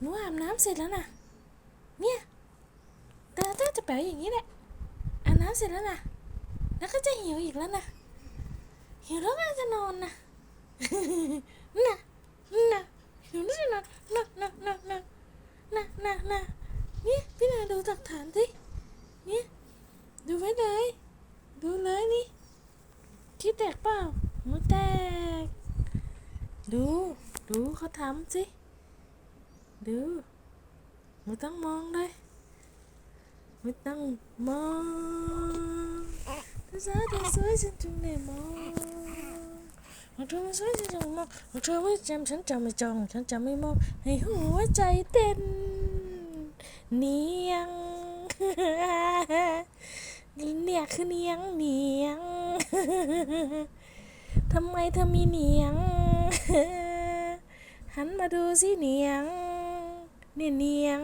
หนูอาบน้ำเสร็จแล้วนะเนี่ยตาตาจะแป๋วอย่างนี้แหละอาบน้ำเสร็จแล้วนะแล้วก็จะหิวอีกแล้วนะหิวแล้วก็จะนอนนะน่ะน่ะหิวแล้วจะนอนนะนะนะนะน่ะน่ะน่ะเนี่ยพี่นาดูหลักฐานสิเนี่ยดูไว้เลย ดูเลยนี่คิดแตกเปล่าหัวแตก ดู ดูเขาทำสิ ดูไม่ต้องมองเลยไม่ต้องมองแต่สาวเธอสวยฉันจึงได้มองมองเธอไม่สวยฉันจึงมองเธอไม่จำฉันจำไม่จองฉันจำไม่มองให้หัวใจเต้นเนียงเนี่ยคือเนียงเนียงทำไมเธอมีเหนียง หันมาดูสิเหนียง เนี่ยเนียง